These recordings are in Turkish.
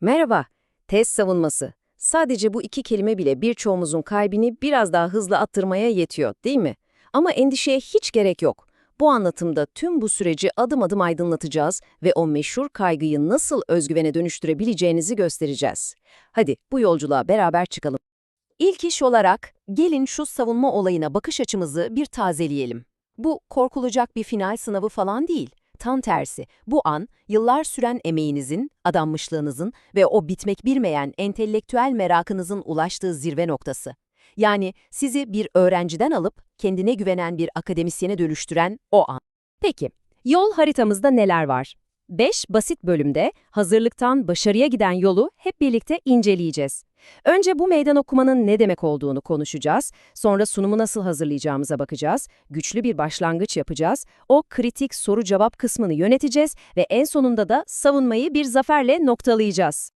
Merhaba, test savunması. Sadece bu iki kelime bile birçoğumuzun kalbini biraz daha hızlı attırmaya yetiyor, değil mi? Ama endişeye hiç gerek yok. Bu anlatımda tüm bu süreci adım adım aydınlatacağız ve o meşhur kaygıyı nasıl özgüvene dönüştürebileceğinizi göstereceğiz. Hadi bu yolculuğa beraber çıkalım. İlk iş olarak gelin şu savunma olayına bakış açımızı bir tazeleyelim. Bu korkulacak bir final sınavı falan değil. Tam tersi, bu an yıllar süren emeğinizin, adanmışlığınızın ve o bitmek bilmeyen entelektüel merakınızın ulaştığı zirve noktası. Yani sizi bir öğrenciden alıp kendine güvenen bir akademisyene dönüştüren o an. Peki, yol haritamızda neler var? 5 basit bölümde hazırlıktan başarıya giden yolu hep birlikte inceleyeceğiz. Önce bu meydan okumanın ne demek olduğunu konuşacağız, sonra sunumu nasıl hazırlayacağımıza bakacağız, güçlü bir başlangıç yapacağız, o kritik soru-cevap kısmını yöneteceğiz ve en sonunda da savunmayı bir zaferle noktalayacağız.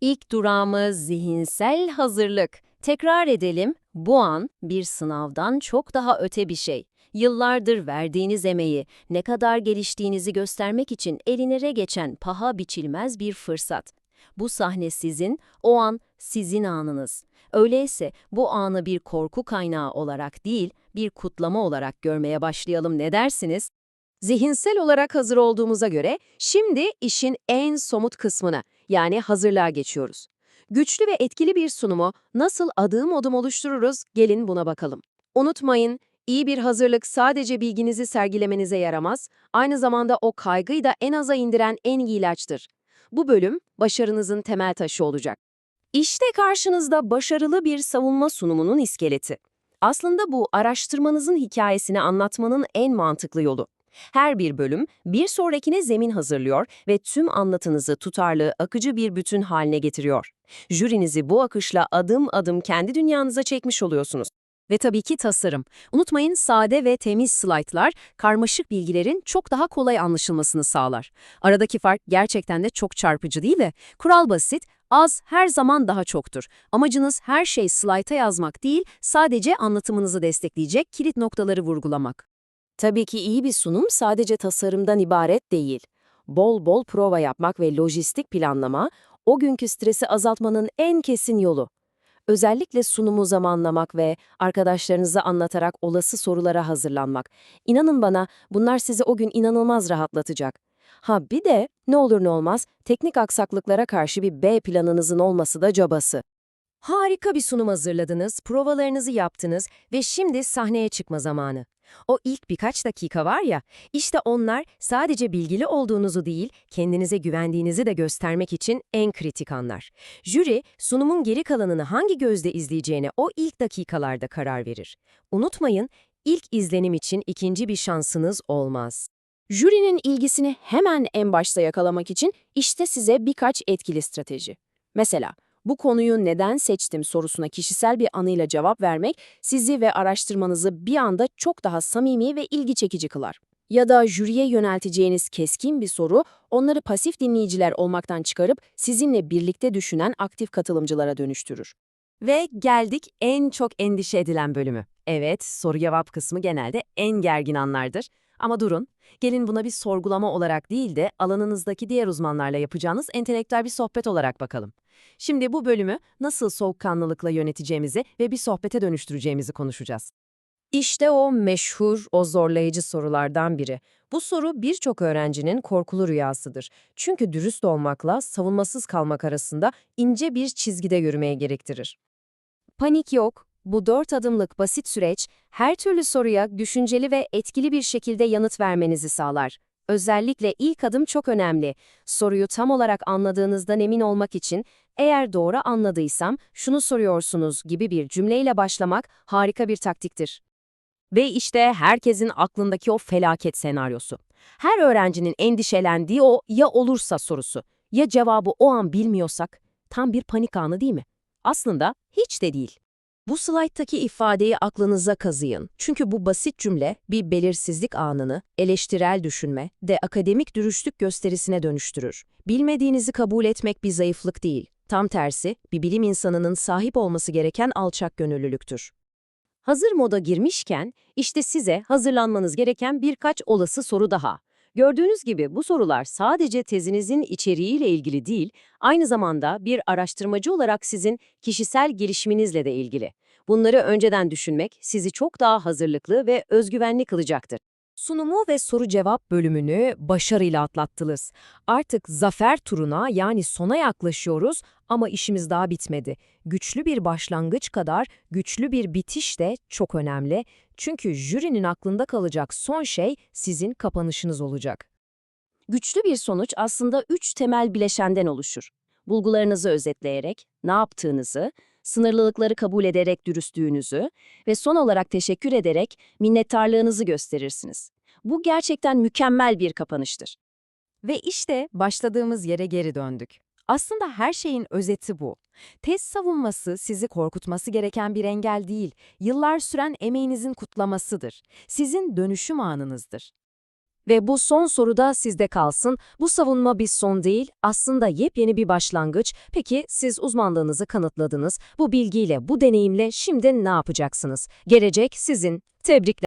İlk durağımız zihinsel hazırlık. Tekrar edelim, bu an bir sınavdan çok daha öte bir şey. Yıllardır verdiğiniz emeği, ne kadar geliştiğinizi göstermek için elinere geçen paha biçilmez bir fırsat. Bu sahne sizin, o an sizin anınız. Öyleyse bu anı bir korku kaynağı olarak değil, bir kutlama olarak görmeye başlayalım ne dersiniz? Zihinsel olarak hazır olduğumuza göre şimdi işin en somut kısmına yani hazırlığa geçiyoruz. Güçlü ve etkili bir sunumu nasıl adım adım oluştururuz gelin buna bakalım. Unutmayın, iyi bir hazırlık sadece bilginizi sergilemenize yaramaz, aynı zamanda o kaygıyı da en aza indiren en iyi ilaçtır. Bu bölüm başarınızın temel taşı olacak. İşte karşınızda başarılı bir savunma sunumunun iskeleti. Aslında bu araştırmanızın hikayesini anlatmanın en mantıklı yolu. Her bir bölüm bir sonrakine zemin hazırlıyor ve tüm anlatınızı tutarlı, akıcı bir bütün haline getiriyor. Jürinizi bu akışla adım adım kendi dünyanıza çekmiş oluyorsunuz. Ve tabii ki tasarım. Unutmayın sade ve temiz slaytlar karmaşık bilgilerin çok daha kolay anlaşılmasını sağlar. Aradaki fark gerçekten de çok çarpıcı değil de kural basit, az her zaman daha çoktur. Amacınız her şey slayta yazmak değil, sadece anlatımınızı destekleyecek kilit noktaları vurgulamak. Tabii ki iyi bir sunum sadece tasarımdan ibaret değil. Bol bol prova yapmak ve lojistik planlama, o günkü stresi azaltmanın en kesin yolu. Özellikle sunumu zamanlamak ve arkadaşlarınıza anlatarak olası sorulara hazırlanmak. İnanın bana bunlar sizi o gün inanılmaz rahatlatacak. Ha bir de ne olur ne olmaz teknik aksaklıklara karşı bir B planınızın olması da cabası. Harika bir sunum hazırladınız, provalarınızı yaptınız ve şimdi sahneye çıkma zamanı. O ilk birkaç dakika var ya, işte onlar sadece bilgili olduğunuzu değil, kendinize güvendiğinizi de göstermek için en kritik anlar. Jüri, sunumun geri kalanını hangi gözle izleyeceğine o ilk dakikalarda karar verir. Unutmayın, ilk izlenim için ikinci bir şansınız olmaz. Jürinin ilgisini hemen en başta yakalamak için işte size birkaç etkili strateji. Mesela, bu konuyu neden seçtim sorusuna kişisel bir anıyla cevap vermek sizi ve araştırmanızı bir anda çok daha samimi ve ilgi çekici kılar. Ya da jüriye yönelteceğiniz keskin bir soru onları pasif dinleyiciler olmaktan çıkarıp sizinle birlikte düşünen aktif katılımcılara dönüştürür. Ve geldik en çok endişe edilen bölümü. Evet, soru-cevap kısmı genelde en gergin anlardır. Ama durun, gelin buna bir sorgulama olarak değil de alanınızdaki diğer uzmanlarla yapacağınız entelektüel bir sohbet olarak bakalım. Şimdi bu bölümü nasıl soğukkanlılıkla yöneteceğimizi ve bir sohbete dönüştüreceğimizi konuşacağız. İşte o meşhur, o zorlayıcı sorulardan biri. Bu soru birçok öğrencinin korkulu rüyasıdır. Çünkü dürüst olmakla savunmasız kalmak arasında ince bir çizgide yürümeye gerektirir. Panik yok. Bu dört adımlık basit süreç, her türlü soruya düşünceli ve etkili bir şekilde yanıt vermenizi sağlar. Özellikle ilk adım çok önemli. Soruyu tam olarak anladığınızdan emin olmak için, eğer doğru anladıysam şunu soruyorsunuz gibi bir cümleyle başlamak harika bir taktiktir. Ve işte herkesin aklındaki o felaket senaryosu. Her öğrencinin endişelendiği o ya olursa sorusu. Ya cevabı o an bilmiyorsak? Tam bir panik anı değil mi? Aslında hiç de değil. Bu slayttaki ifadeyi aklınıza kazıyın. Çünkü bu basit cümle bir belirsizlik anını eleştirel düşünme de akademik dürüstlük gösterisine dönüştürür. Bilmediğinizi kabul etmek bir zayıflık değil. Tam tersi, bir bilim insanının sahip olması gereken alçak gönüllülüktür. Hazır moda girmişken, işte size hazırlanmanız gereken birkaç olası soru daha. Gördüğünüz gibi bu sorular sadece tezinizin içeriğiyle ilgili değil, aynı zamanda bir araştırmacı olarak sizin kişisel gelişiminizle de ilgili. Bunları önceden düşünmek sizi çok daha hazırlıklı ve özgüvenli kılacaktır. Sunumu ve soru-cevap bölümünü başarıyla atlattınız. Artık zafer turuna yani sona yaklaşıyoruz ama işimiz daha bitmedi. Güçlü bir başlangıç kadar güçlü bir bitiş de çok önemli. Çünkü jürinin aklında kalacak son şey sizin kapanışınız olacak. Güçlü bir sonuç aslında üç temel bileşenden oluşur. Bulgularınızı özetleyerek, ne yaptığınızı, sınırlılıkları kabul ederek dürüstlüğünüzü ve son olarak teşekkür ederek minnettarlığınızı gösterirsiniz. Bu gerçekten mükemmel bir kapanıştır. Ve işte başladığımız yere geri döndük. Aslında her şeyin özeti bu. Tez savunması sizi korkutması gereken bir engel değil, yıllar süren emeğinizin kutlamasıdır. Sizin dönüşüm anınızdır. Ve bu son soruda sizde kalsın. Bu savunma bir son değil, aslında yepyeni bir başlangıç. Peki siz uzmanlığınızı kanıtladınız. Bu bilgiyle, bu deneyimle şimdi ne yapacaksınız? Gelecek sizin. Tebrikler.